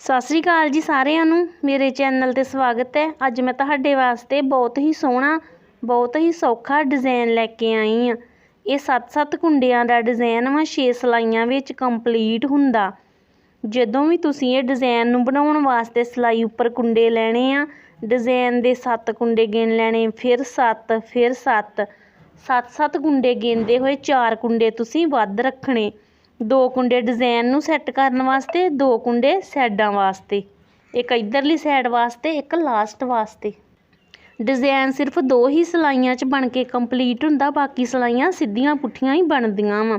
ਸਤਿ ਸ੍ਰੀ ਅਕਾਲ ਜੀ ਸਾਰਿਆਂ ਨੂੰ। ਮੇਰੇ ਚੈਨਲ ਤੇ ਸਵਾਗਤ ਹੈ। ਅੱਜ ਮੈਂ ਤੁਹਾਡੇ ਵਾਸਤੇ ਬਹੁਤ ਹੀ ਸੋਹਣਾ, ਬਹੁਤ ਹੀ ਸੌਖਾ ਡਿਜ਼ਾਈਨ ਲੈ ਕੇ ਆਈ ਆ ਇਹ 7-7 ਕੁੰਡਿਆਂ ਦਾ ਡਿਜ਼ਾਈਨ ਵਾ 6 ਸਲਾਈਆਂ ਵਿੱਚ ਕੰਪਲੀਟ ਹੁੰਦਾ। ਜਦੋਂ ਵੀ ਤੁਸੀਂ ਇਹ ਡਿਜ਼ਾਈਨ ਨੂੰ ਬਣਾਉਣ ਵਾਸਤੇ ਸਲਾਈ ਉੱਪਰ ਕੁੰਡੇ ਲੈਣੇ ਆ, ਡਿਜ਼ਾਈਨ ਦੇ 7 ਕੁੰਡੇ ਗਿਣ ਲੈਣੇ, ਫਿਰ 7 ਫਿਰ 7 7-7 ਕੁੰਡੇ ਗਿਣਦੇ ਹੋਏ 4 ਕੁੰਡੇ ਤੁਸੀਂ ਵੱਧ ਰੱਖਣੇ। ਦੋ ਕੁੰਡੇ ਡਿਜ਼ਾਈਨ ਨੂੰ ਸੈੱਟ ਕਰਨ ਵਾਸਤੇ, ਦੋ ਕੁੰਡੇ ਸਾਈਡਾਂ ਵਾਸਤੇ। ਇੱਕ ਇਧਰਲੀ ਸਾਈਡ ਵਾਸਤੇ, ਇੱਕ ਲਾਸਟ ਵਾਸਤੇ। ਡਿਜ਼ਾਈਨ ਸਿਰਫ ਦੋ ਹੀ ਸਲਾਈਆਂ 'ਚ ਬਣ ਕੇ ਕੰਪਲੀਟ ਹੁੰਦਾ, ਬਾਕੀ ਸਲਾਈਆਂ ਸਿੱਧੀਆਂ ਪੁੱਠੀਆਂ ਹੀ ਬਣਦੀਆਂ ਵਾ।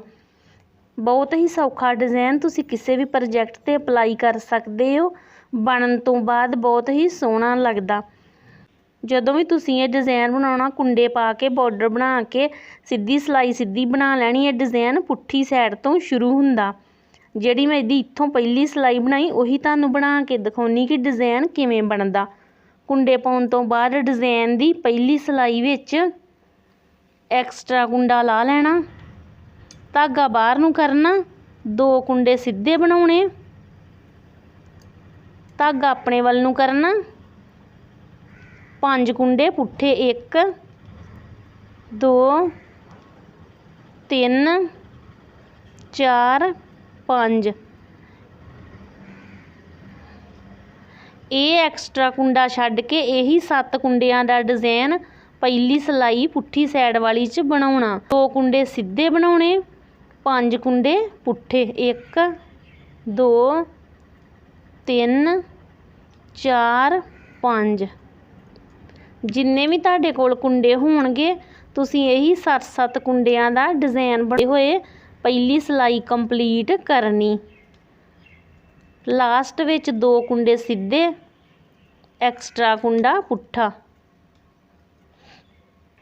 ਬਹੁਤ ਹੀ ਸੌਖਾ ਡਿਜ਼ਾਈਨ ਤੁਸੀਂ ਕਿਸੇ ਵੀ ਪ੍ਰੋਜੈਕਟ ਤੇ ਅਪਲਾਈ ਕਰ ਸਕਦੇ ਹੋ। ਬਣਨ ਤੋਂ ਬਾਅਦ ਬਹੁਤ ਹੀ ਸੋਹਣਾ ਲੱਗਦਾ। ਜਦੋਂ ਵੀ ਤੁਸੀਂ ਇਹ ਡਿਜ਼ਾਈਨ ਬਣਾਉਣਾ, ਕੁੰਡੇ ਪਾ ਕੇ ਬਾਰਡਰ ਬਣਾ ਕੇ, ਸਿੱਧੀ ਸਲਾਈ ਸਿੱਧੀ ਬਣਾ ਲੈਣੀ, ਇਹ ਡਿਜ਼ਾਈਨ ਪੁੱਠੀ ਸਾਈਡ ਤੋਂ ਸ਼ੁਰੂ ਹੁੰਦਾ। ਜਿਹੜੀ ਮੈਂ ਇਹਦੀ ਇੱਥੋਂ ਪਹਿਲੀ ਸਲਾਈ ਬਣਾਈ, ਉਹੀ ਤੁਹਾਨੂੰ ਬਣਾ ਕੇ ਦਿਖਾਉਣੀ ਕਿ ਡਿਜ਼ਾਈਨ ਕਿਵੇਂ ਬਣਦਾ। ਕੁੰਡੇ ਪਾਉਣ ਤੋਂ ਬਾਅਦ ਡਿਜ਼ਾਈਨ ਦੀ ਪਹਿਲੀ ਸਲਾਈ ਵਿੱਚ ਐਕਸਟਰਾ ਕੁੰਡਾ ਲਾ ਲੈਣਾ। ਧਾਗਾ ਬਾਹਰ ਨੂੰ ਕਰਨਾ, ਦੋ ਕੁੰਡੇ ਸਿੱਧੇ ਬਣਾਉਣੇ। ਧਾਗਾ ਆਪਣੇ ਵੱਲ ਨੂੰ ਕਰਨਾ। ਪੰਜ ਕੁੰਡੇ ਪੁੱਠੇ ਇੱਕ, ਦੋ, ਤਿੰਨ, ਚਾਰ, ਪੰਜ। ਇਹ ਐਕਸਟਰਾ ਕੁੰਡਾ ਛੱਡ ਕੇ ਇਹੀ ਸੱਤ ਕੁੰਡਿਆਂ ਦਾ ਡਿਜ਼ਾਈਨ ਪਹਿਲੀ ਸਲਾਈ ਪੁੱਠੀ ਸਾਈਡ ਵਾਲੀ 'ਚ ਬਣਾਉਣਾ। ਦੋ ਕੁੰਡੇ ਸਿੱਧੇ ਬਣਾਉਣੇ, ਪੰਜ ਕੁੰਡੇ ਪੁੱਠੇ। ਇੱਕ, ਦੋ, ਤਿੰਨ, ਚਾਰ, ਪੰਜ। ਜਿੰਨੇ ਵੀ ਤੁਹਾਡੇ ਕੋਲ ਕੁੰਡੇ ਹੋਣਗੇ, ਤੁਸੀਂ ਇਹੀ 7-7 ਕੁੰਡਿਆਂ ਦਾ ਡਿਜ਼ਾਈਨ ਬਣੇ ਹੋਏ ਪਹਿਲੀ ਸਲਾਈ ਕੰਪਲੀਟ ਕਰਨੀ। ਲਾਸਟ ਵਿੱਚ ਦੋ ਕੁੰਡੇ ਸਿੱਧੇ ਐਕਸਟਰਾ ਕੁੰਡਾ ਪੁੱਠਾ।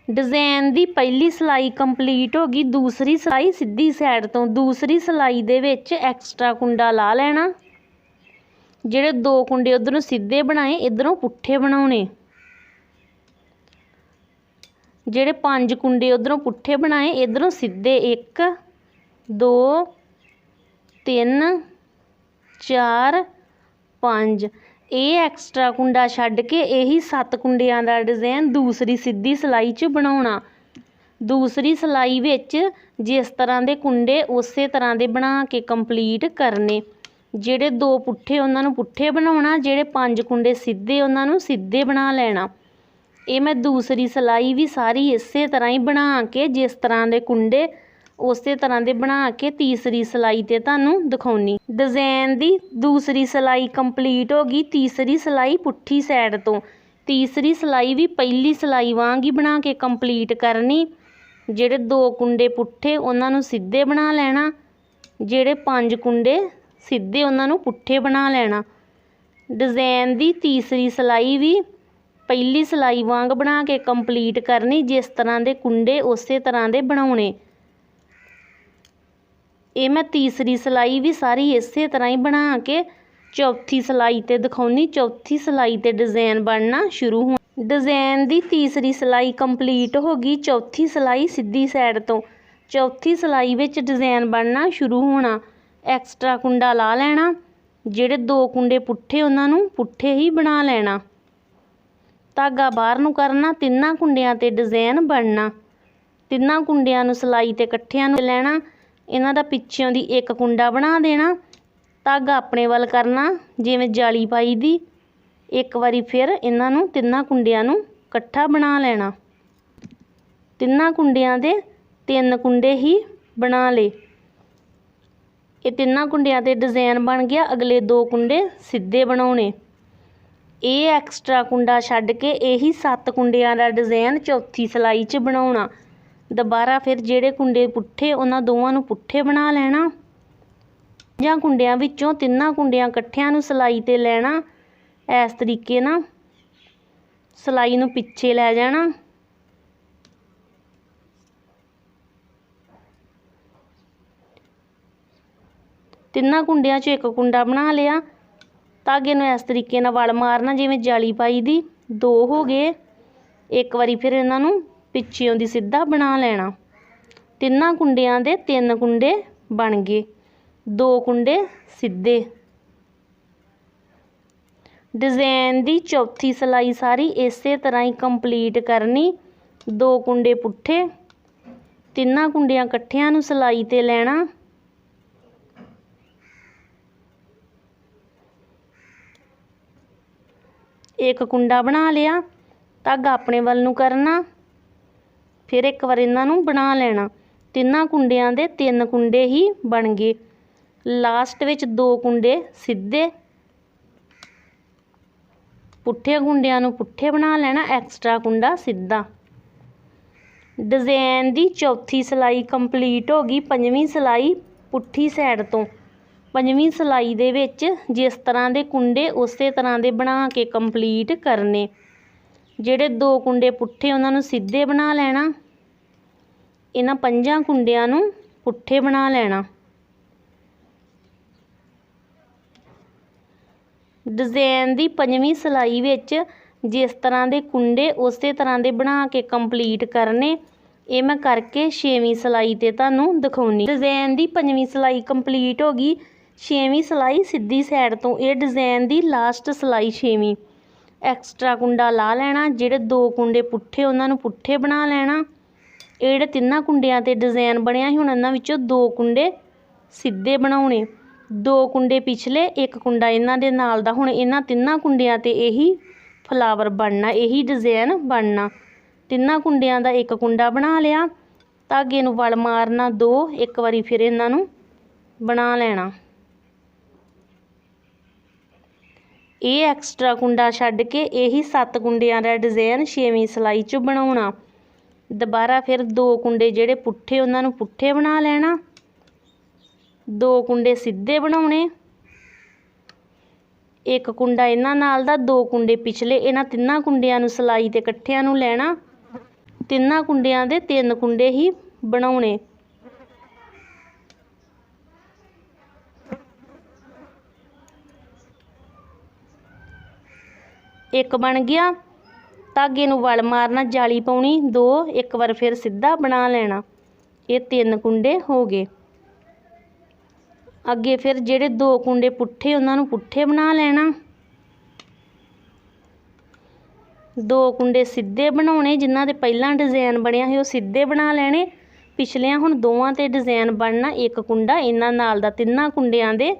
ਡਿਜ਼ਾਈਨ ਦੀ ਪਹਿਲੀ ਸਲਾਈ ਕੰਪਲੀਟ ਹੋ ਗਈ, ਦੂਸਰੀ ਸਲਾਈ ਸਿੱਧੀ ਸਾਈਡ ਤੋਂ, ਦੂਸਰੀ ਸਲਾਈ ਦੇ ਵਿੱਚ ਐਕਸਟਰਾ ਕੁੰਡਾ ਲਾ ਲੈਣਾ। ਜਿਹੜੇ ਦੋ ਕੁੰਡੇ ਉਧਰੋਂ ਸਿੱਧੇ ਬਣਾਏ, ਇਧਰੋਂ ਪੁੱਠੇ ਬਣਾਉਣੇ। ਜਿਹੜੇ ਪੰਜ ਕੁੰਡੇ ਉਧਰੋਂ ਪੁੱਠੇ ਬਣਾਏ, ਇਧਰੋਂ ਸਿੱਧੇ 1 2 3 4 5 ਇਹ ਐਕਸਟਰਾ ਕੁੰਡਾ ਛੱਡ ਕੇ ਇਹੀ ਸੱਤ ਕੁੰਡਿਆਂ ਦਾ ਡਿਜ਼ਾਈਨ ਦੂਸਰੀ ਸਿੱਧੀ ਸਲਾਈ 'ਚ ਬਣਾਉਣਾ। ਦੂਸਰੀ ਸਲਾਈ ਵਿੱਚ ਜਿਸ ਤਰ੍ਹਾਂ ਦੇ ਕੁੰਡੇ, ਉਸੇ ਤਰ੍ਹਾਂ ਦੇ ਬਣਾ ਕੇ ਕੰਪਲੀਟ ਕਰਨੇ। ਜਿਹੜੇ ਦੋ ਪੁੱਠੇ ਉਹਨਾਂ ਨੂੰ ਪੁੱਠੇ ਬਣਾਉਣਾ, ਜਿਹੜੇ ਪੰਜ ਕੁੰਡੇ ਸਿੱਧੇ ਉਹਨਾਂ ਨੂੰ ਸਿੱਧੇ ਬਣਾ ਲੈਣਾ। ਇਹ ਮੈਂ ਦੂਸਰੀ ਸਲਾਈ ਵੀ ਸਾਰੀ ਇਸੇ ਤਰ੍ਹਾਂ ਹੀ ਬਣਾ ਕੇ, ਜਿਸ ਤਰ੍ਹਾਂ ਦੇ ਕੁੰਡੇ, ਉਸੇ ਤਰ੍ਹਾਂ ਦੇ ਬਣਾ ਕੇ ਤੀਸਰੀ ਸਲਾਈ ਤੇ ਤੁਹਾਨੂੰ ਦਿਖਾਉਣੀ। ਡਿਜ਼ਾਈਨ ਦੀ ਦੂਸਰੀ ਸਲਾਈ ਕੰਪਲੀਟ ਹੋ ਗਈ ਤੀਸਰੀ ਸਲਾਈ ਪੁੱਠੀ ਸਾਈਡ ਤੋਂ। ਤੀਸਰੀ ਸਲਾਈ ਵੀ ਪਹਿਲੀ ਸਲਾਈ ਵਾਂਗ ਹੀ ਬਣਾ ਕੇ ਕੰਪਲੀਟ ਕਰਨੀ। ਜਿਹੜੇ ਦੋ ਕੁੰਡੇ ਪੁੱਠੇ, ਉਹਨਾਂ ਨੂੰ ਸਿੱਧੇ ਬਣਾ ਲੈਣਾ। ਜਿਹੜੇ ਪੰਜ ਕੁੰਡੇ ਸਿੱਧੇ, ਉਹਨਾਂ ਨੂੰ ਪੁੱਠੇ ਬਣਾ ਲੈਣਾ। ਡਿਜ਼ਾਈਨ ਦੀ ਤੀਸਰੀ ਸਲਾਈ ਵੀ ਪਹਿਲੀ ਸਲਾਈ ਵਾਂਗ ਬਣਾ ਕੇ ਕੰਪਲੀਟ ਕਰਨੀ, ਜਿਸ ਤਰ੍ਹਾਂ ਦੇ ਕੁੰਡੇ ਉਸੇ ਤਰ੍ਹਾਂ ਦੇ ਬਣਾਉਣੇ। ਇਹ ਮੈਂ ਤੀਸਰੀ ਸਲਾਈ ਵੀ ਸਾਰੀ ਇਸੇ ਤਰ੍ਹਾਂ ਹੀ ਬਣਾ ਕੇ ਚੌਥੀ ਸਲਾਈ ਤੇ ਦਿਖਾਉਣੀ। ਚੌਥੀ ਸਲਾਈ ਤੇ ਡਿਜ਼ਾਈਨ ਬਣਨਾ ਸ਼ੁਰੂ ਹੋ ਡਿਜ਼ਾਈਨ ਦੀ ਤੀਸਰੀ ਸਲਾਈ ਕੰਪਲੀਟ ਹੋ ਗਈ। ਚੌਥੀ ਸਲਾਈ ਸਿੱਧੀ ਸਾਈਡ ਤੋਂ। ਚੌਥੀ ਸਲਾਈ ਵਿੱਚ ਡਿਜ਼ਾਈਨ ਬਣਨਾ ਸ਼ੁਰੂ ਹੋਣਾ। ਐਕਸਟਰਾ ਕੁੰਡਾ ਲਾ ਲੈਣਾ। ਜਿਹੜੇ ਦੋ ਕੁੰਡੇ ਪੁੱਠੇ ਉਹਨਾਂ ਨੂੰ ਪੁੱਠੇ ਹੀ ਬਣਾ ਲੈਣਾ। ਧਾਗਾ ਬਾਹਰ ਨੂੰ ਕਰਨਾ, ਤਿੰਨਾਂ ਕੁੰਡਿਆਂ ਤੇ ਡਿਜ਼ਾਈਨ ਬਣਨਾ। ਤਿੰਨਾਂ ਕੁੰਡਿਆਂ ਨੂੰ ਸਲਾਈ ਤੇ ਇਕੱਠਿਆਂ ਨੂੰ ਲੈਣਾ, ਇਹਨਾਂ ਦਾ ਪਿੱਛਿਓਂ ਦੀ ਇੱਕ ਕੁੰਡਾ ਬਣਾ ਦੇਣਾ, ਧਾਗਾ ਆਪਣੇ ਵੱਲ ਕਰਨਾ, ਜਿਵੇਂ ਜਾਲੀ ਪਾਈ ਦੀ। ਇੱਕ ਵਾਰੀ ਫਿਰ ਇਹਨਾਂ ਨੂੰ ਤਿੰਨਾਂ ਕੁੰਡਿਆਂ ਨੂੰ ਇਕੱਠਾ ਬਣਾ ਲੈਣਾ। ਤਿੰਨਾਂ ਕੁੰਡਿਆਂ ਦੇ ਤਿੰਨ ਕੁੰਡੇ ਹੀ ਬਣਾ ਲਏ। ਇਹ ਤਿੰਨਾਂ ਕੁੰਡਿਆਂ ਤੇ ਡਿਜ਼ਾਈਨ ਬਣ ਗਿਆ, ਅਗਲੇ ਦੋ ਕੁੰਡੇ ਸਿੱਧੇ ਬਣਾਉਣੇ। ਇਹ ਐਕਸਟਰਾ ਕੁੰਡਾ ਛੱਡ ਕੇ ਇਹੀ ਸੱਤ ਕੁੰਡਿਆਂ ਦਾ ਡਿਜ਼ਾਈਨ ਚੌਥੀ ਸਲਾਈ 'ਚ ਬਣਾਉਣਾ। ਦੁਬਾਰਾ ਫਿਰ ਜਿਹੜੇ ਕੁੰਡੇ ਪੁੱਠੇ, ਉਹਨਾਂ ਦੋਵਾਂ ਨੂੰ ਪੁੱਠੇ ਬਣਾ ਲੈਣਾ। ਜਾਂ ਕੁੰਡਿਆਂ ਵਿੱਚੋਂ ਤਿੰਨਾਂ ਕੁੰਡਿਆਂ ਇਕੱਠਿਆਂ ਨੂੰ ਸਲਾਈ ਤੇ ਲੈਣਾ, ਇਸ ਤਰੀਕੇ ਨਾਲ। ਸਲਾਈ ਨੂੰ ਪਿੱਛੇ ਲੈ ਜਾਣਾ। ਤਿੰਨਾਂ ਕੁੰਡਿਆਂ 'ਚ ਇੱਕ ਕੁੰਡਾ ਬਣਾ ਲਿਆ। ਧਾਗੇ ਨੂੰ ਇਸ ਤਰੀਕੇ ਨਾਲ ਵਲ ਮਾਰਨਾ, ਜਿਵੇਂ ਜਾਲੀ ਪਾਈ ਦੀ, ਦੋ ਹੋ ਗਏ। ਇੱਕ ਵਾਰੀ ਫਿਰ ਇਹਨਾਂ ਨੂੰ ਪਿੱਛਿਓਂ ਦੀ ਸਿੱਧਾ ਬਣਾ ਲੈਣਾ। ਤਿੰਨਾਂ ਕੁੰਡਿਆਂ ਦੇ ਤਿੰਨ ਕੁੰਡੇ ਬਣ ਗਏ। ਦੋ ਕੁੰਡੇ ਸਿੱਧੇ। ਡਿਜ਼ਾਈਨ ਦੀ ਚੌਥੀ ਸਿਲਾਈ ਸਾਰੀ ਇਸੇ ਤਰ੍ਹਾਂ ਹੀ ਕੰਪਲੀਟ ਕਰਨੀ। ਦੋ ਕੁੰਡੇ ਪੁੱਠੇ। ਤਿੰਨਾਂ ਕੁੰਡਿਆਂ ਇਕੱਠਿਆਂ ਨੂੰ ਸਿਲਾਈ ਤੇ ਲੈਣਾ। ਇੱਕ ਕੁੰਡਾ ਬਣਾ ਲਿਆ ਧਾਗਾ ਆਪਣੇ ਵੱਲ ਨੂੰ ਕਰਨਾ। ਫਿਰ ਇੱਕ ਵਾਰ ਇਹਨਾਂ ਨੂੰ ਬਣਾ ਲੈਣਾ। ਤਿੰਨਾਂ ਕੁੰਡਿਆਂ ਦੇ ਤਿੰਨ ਕੁੰਡੇ ਹੀ ਬਣ ਗਏ। ਲਾਸਟ ਵਿੱਚ ਦੋ ਕੁੰਡੇ ਸਿੱਧੇ। ਪੁੱਠੇ ਕੁੰਡਿਆਂ ਨੂੰ ਪੁੱਠੇ ਬਣਾ ਲੈਣਾ, ਐਕਸਟਰਾ ਕੁੰਡਾ ਸਿੱਧਾ। ਡਿਜ਼ਾਈਨ ਦੀ ਚੌਥੀ ਸਿਲਾਈ ਕੰਪਲੀਟ ਹੋ ਗਈ, ਪੰਜਵੀਂ ਸਿਲਾਈ ਪੁੱਠੀ ਸਾਈਡ ਤੋਂ। ਪੰਜਵੀਂ ਸਿਲਾਈ ਦੇ ਵਿੱਚ ਜਿਸ ਤਰ੍ਹਾਂ ਦੇ ਕੁੰਡੇ, ਉਸੇ ਤਰ੍ਹਾਂ ਦੇ ਬਣਾ ਕੇ ਕੰਪਲੀਟ ਕਰਨੇ। ਜਿਹੜੇ ਦੋ ਕੁੰਡੇ ਪੁੱਠੇ, ਉਹਨਾਂ ਨੂੰ ਸਿੱਧੇ ਬਣਾ ਲੈਣਾ। ਇਹਨਾਂ ਪੰਜਾਂ ਕੁੰਡਿਆਂ ਨੂੰ ਪੁੱਠੇ ਬਣਾ ਲੈਣਾ। ਡਿਜ਼ਾਈਨ ਦੀ ਪੰਜਵੀਂ ਸਿਲਾਈ ਵਿੱਚ ਜਿਸ ਤਰ੍ਹਾਂ ਦੇ ਕੁੰਡੇ, ਉਸੇ ਤਰ੍ਹਾਂ ਦੇ ਬਣਾ ਕੇ ਕੰਪਲੀਟ ਕਰਨੇ। ਇਹ ਮੈਂ ਕਰਕੇ ਛੇਵੀਂ ਸਿਲਾਈ ਤੇ ਤੁਹਾਨੂੰ ਦਿਖਾਉਣੀ। ਡਿਜ਼ਾਈਨ ਦੀ ਪੰਜਵੀਂ ਸਿਲਾਈ ਕੰਪਲੀਟ ਹੋ ਗਈ। ਛੇਵੀਂ ਸਿਲਾਈ ਸਿੱਧੀ ਸਾਈਡ ਤੋਂ ਇਹ ਡਿਜ਼ਾਈਨ ਦੀ ਲਾਸਟ ਸਿਲਾਈ ਛੇਵੀਂ। ਐਕਸਟਰਾ ਕੁੰਡਾ ਲਾ ਲੈਣਾ, ਜਿਹੜੇ ਦੋ ਕੁੰਡੇ ਪੁੱਠੇ ਉਹਨਾਂ ਨੂੰ ਪੁੱਠੇ ਬਣਾ ਲੈਣਾ। ਇਹ ਜਿਹੜੇ ਤਿੰਨਾਂ ਕੁੰਡਿਆਂ ਤੇ ਡਿਜ਼ਾਈਨ ਬਣਿਆ ਸੀ, ਹੁਣ ਇਹਨਾਂ ਵਿੱਚੋਂ ਦੋ ਕੁੰਡੇ ਸਿੱਧੇ ਬਣਾਉਣੇ। ਦੋ ਕੁੰਡੇ ਪਿਛਲੇ, ਇੱਕ ਕੁੰਡਾ ਇਹਨਾਂ ਦੇ ਨਾਲ ਦਾ। ਹੁਣ ਇਹਨਾਂ ਤਿੰਨਾਂ ਕੁੰਡਿਆਂ ਤੇ ਇਹੀ ਫਲਾਵਰ ਬਣਨਾ, ਇਹੀ ਡਿਜ਼ਾਈਨ ਬਣਨਾ। ਤਿੰਨਾਂ ਕੁੰਡਿਆਂ ਦਾ ਇੱਕ ਕੁੰਡਾ ਬਣਾ ਲਿਆ, ਧਾਗੇ ਨੂੰ ਵਲ ਮਾਰਨਾ ਦੋ, ਇੱਕ ਵਾਰੀ ਫਿਰ ਇਹਨਾਂ ਨੂੰ ਬਣਾ ਲੈਣਾ। ਇਹ ਐਕਸਟਰਾ ਕੁੰਡਾ ਛੱਡ ਕੇ ਇਹੀ ਸੱਤ ਕੁੰਡਿਆਂ ਦਾ ਡਿਜ਼ਾਈਨ ਛੇਵੀਂ ਸਿਲਾਈ 'ਚ ਬਣਾਉਣਾ। ਦੁਬਾਰਾ ਫਿਰ ਦੋ ਕੁੰਡੇ ਜਿਹੜੇ ਪੁੱਠੇ, ਉਹਨਾਂ ਨੂੰ ਪੁੱਠੇ ਬਣਾ ਲੈਣਾ। ਦੋ ਕੁੰਡੇ ਸਿੱਧੇ ਬਣਾਉਣੇ। ਇੱਕ ਕੁੰਡਾ ਇਹਨਾਂ ਨਾਲ ਦਾ, ਦੋ ਕੁੰਡੇ ਪਿਛਲੇ, ਇਹਨਾਂ ਤਿੰਨਾਂ ਕੁੰਡਿਆਂ ਨੂੰ ਸਿਲਾਈ ਤੇ ਇਕੱਠਿਆਂ ਨੂੰ ਲੈਣਾ। ਤਿੰਨਾਂ ਕੁੰਡਿਆਂ ਦੇ ਤਿੰਨ ਕੁੰਡੇ ਹੀ ਬਣਾਉਣੇ। ਇੱਕ ਬਣ ਗਿਆ। ਧਾਗੇ ਨੂੰ ਵਲ ਮਾਰਨਾ, ਜਾਲੀ ਪਾਉਣੀ, ਦੋ, ਇੱਕ ਵਾਰ ਫਿਰ ਸਿੱਧਾ ਬਣਾ ਲੈਣਾ। ਇਹ ਤਿੰਨ ਕੁੰਡੇ ਹੋ ਗਏ। ਅੱਗੇ ਫਿਰ ਜਿਹੜੇ ਦੋ ਕੁੰਡੇ ਪੁੱਠੇ, ਉਹਨਾਂ ਨੂੰ ਪੁੱਠੇ ਬਣਾ ਲੈਣਾ। ਦੋ ਕੁੰਡੇ ਸਿੱਧੇ ਬਣਾਉਣੇ, ਜਿਨ੍ਹਾਂ ਦੇ ਪਹਿਲਾਂ ਡਿਜ਼ਾਈਨ ਬਣਿਆ ਸੀ, ਉਹ ਸਿੱਧੇ ਬਣਾ ਲੈਣੇ। ਪਿਛਲਿਆਂ ਹੁਣ ਦੋਵਾਂ ਤੇ ਡਿਜ਼ਾਈਨ ਬਣਨਾ, ਇੱਕ ਕੁੰਡਾ, ਇਹਨਾਂ ਨਾਲ ਦਾ ਤਿੰਨਾਂ ਕੁੰਡਿਆਂ ਦੇ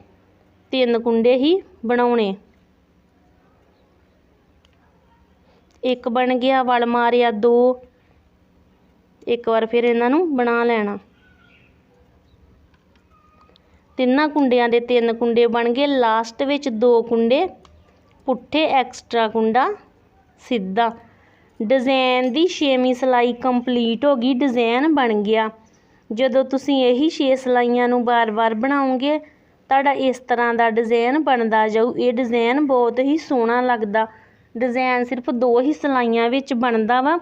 ਤਿੰਨ ਕੁੰਡੇ ਹੀ ਬਣਾਉਣੇ। ਇੱਕ ਬਣ ਗਿਆ, ਵਲ ਮਾਰਿਆ ਦੋ। ਇੱਕ ਵਾਰ ਫਿਰ ਇਹਨਾਂ ਨੂੰ ਬਣਾ ਲੈਣਾ। ਤਿੰਨਾਂ ਕੁੰਡਿਆਂ ਦੇ ਤਿੰਨ ਕੁੰਡੇ ਬਣ ਗਏ। ਲਾਸਟ ਵਿੱਚ ਦੋ ਕੁੰਡੇ, ਪੁੱਠੇ ਐਕਸਟਰਾ ਕੁੰਡਾ, ਸਿੱਧਾ। ਡਿਜ਼ਾਈਨ ਦੀ ਛੇਵੀਂ ਸਿਲਾਈ ਕੰਪਲੀਟ ਹੋ ਗਈ, ਡਿਜ਼ਾਈਨ ਬਣ ਗਿਆ। ਜਦੋਂ ਤੁਸੀਂ ਇਹੀ ਛੇ ਸਿਲਾਈਆਂ ਨੂੰ ਬਾਰ-ਬਾਰ ਬਣਾਉਂਗੇ ਤੁਹਾਡਾ ਇਸ ਤਰ੍ਹਾਂ ਦਾ ਡਿਜ਼ਾਈਨ ਬਣਦਾ ਜਾਊ। ਇਹ ਡਿਜ਼ਾਈਨ ਬਹੁਤ ਹੀ ਸੋਹਣਾ ਲੱਗਦਾ। ਡਿਜ਼ਾਈਨ ਸਿਰਫ ਦੋ ਹੀ ਸਿਲਾਈਆਂ ਵਿੱਚ ਬਣਦਾ ਵਾ।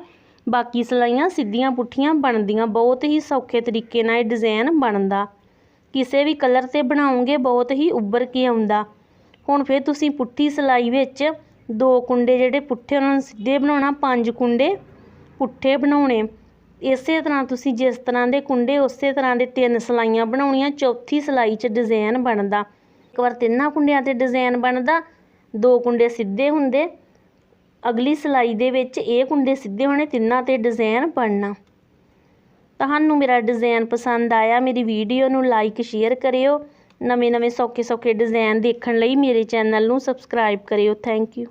ਬਾਕੀ ਸਿਲਾਈਆਂ ਸਿੱਧੀਆਂ ਪੁੱਠੀਆਂ ਬਣਦੀਆਂ, ਬਹੁਤ ਹੀ ਸੌਖੇ ਤਰੀਕੇ ਨਾਲ ਇਹ ਡਿਜ਼ਾਈਨ ਬਣਦਾ। ਕਿਸੇ ਵੀ ਕਲਰ ਤੇ ਬਣਾਉਂਗੇ ਬਹੁਤ ਹੀ ਉੱਭਰ ਕੇ ਆਉਂਦਾ। ਹੁਣ ਫਿਰ ਤੁਸੀਂ ਪੁੱਠੀ ਸਿਲਾਈ ਵਿੱਚ ਦੋ ਕੁੰਡੇ ਜਿਹੜੇ ਪੁੱਠੇ, ਉਹਨਾਂ ਨੂੰ ਸਿੱਧੇ ਬਣਾਉਣਾ, ਪੰਜ ਕੁੰਡੇ ਪੁੱਠੇ ਬਣਾਉਣੇ। ਇਸੇ ਤਰ੍ਹਾਂ ਤੁਸੀਂ ਜਿਸ ਤਰ੍ਹਾਂ ਦੇ ਕੁੰਡੇ, ਉਸੇ ਤਰ੍ਹਾਂ ਦੇ ਤਿੰਨ ਸਿਲਾਈਆਂ ਬਣਾਉਣੀਆਂ, ਚੌਥੀ ਸਿਲਾਈ 'ਚ ਡਿਜ਼ਾਈਨ ਬਣਦਾ। ਇੱਕ ਵਾਰ ਤਿੰਨਾਂ ਕੁੰਡਿਆਂ ਤੇ ਡਿਜ਼ਾਈਨ ਬਣਦਾ, ਦੋ ਕੁੰਡੇ ਸਿੱਧੇ ਹੁੰਦੇ। ਅਗਲੀ ਸਿਲਾਈ ਦੇ ਵਿੱਚ ਇਹ ਕੁੰਡੇ ਸਿੱਧੇ ਹੋਣੇ, ਤਿੰਨਾਂ ਤੇ ਡਿਜ਼ਾਈਨ ਬਣਨਾ। ਤੁਹਾਨੂੰ ਮੇਰਾ ਡਿਜ਼ਾਈਨ ਪਸੰਦ ਆਇਆ, ਮੇਰੀ ਵੀਡੀਓ ਨੂੰ ਲਾਈਕ ਸ਼ੇਅਰ ਕਰਿਓ। ਨਵੇਂ ਨਵੇਂ ਸੌਖੇ ਸੌਖੇ ਡਿਜ਼ਾਈਨ ਦੇਖਣ ਲਈ ਮੇਰੇ ਚੈਨਲ ਨੂੰ ਸਬਸਕ੍ਰਾਈਬ ਕਰਿਓ। Thank you